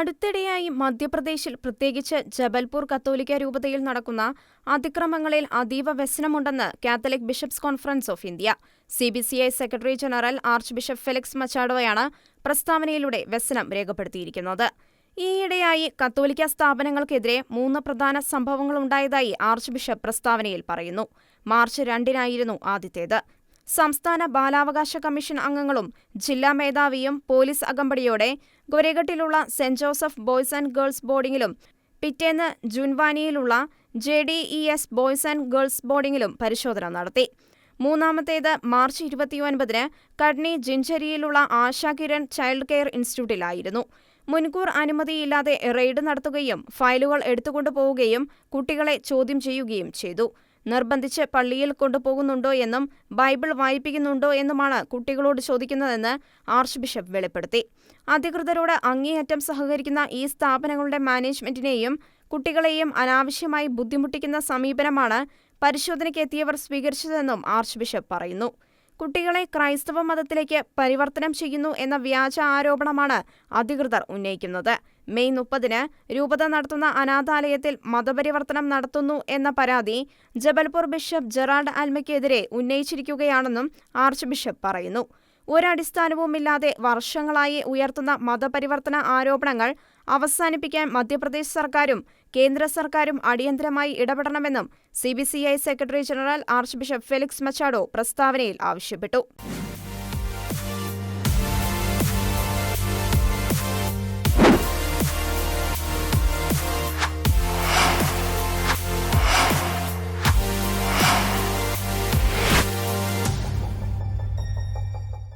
അടുത്തിടെയായി മധ്യപ്രദേശിൽ പ്രത്യേകിച്ച് ജബൽപൂർ കത്തോലിക്ക രൂപതയിൽ നടക്കുന്ന അതിക്രമങ്ങളിൽ അതീവ വ്യസനമുണ്ടെന്ന് Catholic Bishops Conference of India. C B C I secretary general archbishop Felix മച്ചാഡോയാണ് പ്രസ്താവനയിലൂടെ വ്യസനം രേഖപ്പെടുത്തിയിരിക്കുന്നത്. ഈയിടെയായി കത്തോലിക്ക സ്ഥാപനങ്ങൾക്കെതിരെ മൂന്ന് പ്രധാന സംഭവങ്ങളുണ്ടായതായി ആർച്ച് ബിഷപ്പ് പ്രസ്താവനയിൽ പറയുന്നു. മാർച്ച് രണ്ടിനായിരുന്നു ആദ്യത്തേത്. സംസ്ഥാന ബാലാവകാശ കമ്മീഷൻ അംഗങ്ങളും ജില്ലാ മേധാവിയും പോലീസ് അകമ്പടിയോടെ ഗൊരഗട്ടിലുള്ള saint Joseph boys and girls ബോർഡിംഗിലും പിറ്റേന്ന് ജുൻവാനിയിലുള്ള J D E S boys and girls ബോർഡിംഗിലും പരിശോധന നടത്തി. മൂന്നാമത്തേത് മാർച്ച് ഇരുപത്തിയൊൻപതിന് കഡ്നി ജിഞ്ചരിയിലുള്ള ആശാ കിരൺ ചൈൽഡ് കെയർ ഇൻസ്റ്റിറ്റ്യൂട്ടിലായിരുന്നു. മുൻകൂർ അനുമതിയില്ലാതെ റെയ്ഡ് നടത്തുകയും ഫയലുകൾ എടുത്തുകൊണ്ടുപോവുകയും കുട്ടികളെ ചോദ്യം ചെയ്യുകയും ചെയ്തു. നിർബന്ധിച്ച് പള്ളിയിൽ കൊണ്ടുപോകുന്നുണ്ടോ എന്നും ബൈബിൾ വായിപ്പിക്കുന്നുണ്ടോ എന്നുമാണ് കുട്ടികളോട് ചോദിക്കുന്നതെന്ന് ആർച്ച് ബിഷപ്പ് വെളിപ്പെടുത്തി. അധികൃതരോട് അങ്ങേയറ്റം സഹകരിക്കുന്ന ഈ സ്ഥാപനങ്ങളുടെ മാനേജ്മെന്റിനെയും കുട്ടികളെയും അനാവശ്യമായി ബുദ്ധിമുട്ടിക്കുന്ന സമീപനമാണ് പരിശോധനയ്ക്കെത്തിയവർ സ്വീകരിച്ചതെന്നും ആർച്ച് ബിഷപ്പ് പറയുന്നു. കുട്ടികളെ ക്രൈസ്തവ മതത്തിലേക്ക് പരിവർത്തനം ചെയ്യുന്നു എന്ന വ്യാജ ആരോപണമാണ് അധികൃതർ ഉന്നയിക്കുന്നത്. മെയ് മുപ്പതിന് രൂപത നടത്തുന്ന അനാഥാലയത്തിൽ മതപരിവർത്തനം നടത്തുന്നു എന്ന പരാതി ജബൽപൂർ ബിഷപ്പ് ജെറാൾഡ് ആൽമയ്ക്കെതിരെ ഉന്നയിച്ചിരിക്കുകയാണെന്നും ആർച്ച് ബിഷപ്പ് പറയുന്നു. ഒരടിസ്ഥാനവുമില്ലാതെ വർഷങ്ങളായി ഉയർത്തുന്ന മതപരിവർത്തന ആരോപണങ്ങൾ അവസാനിപ്പിക്കാൻ മധ്യപ്രദേശ് സർക്കാരും കേന്ദ്ര സർക്കാരും അടിയന്തരമായി ഇടപെടണമെന്നും C B C I secretary general archbishop Felix Machado പ്രസ്താവനയിൽ ആവശ്യപ്പെട്ടു.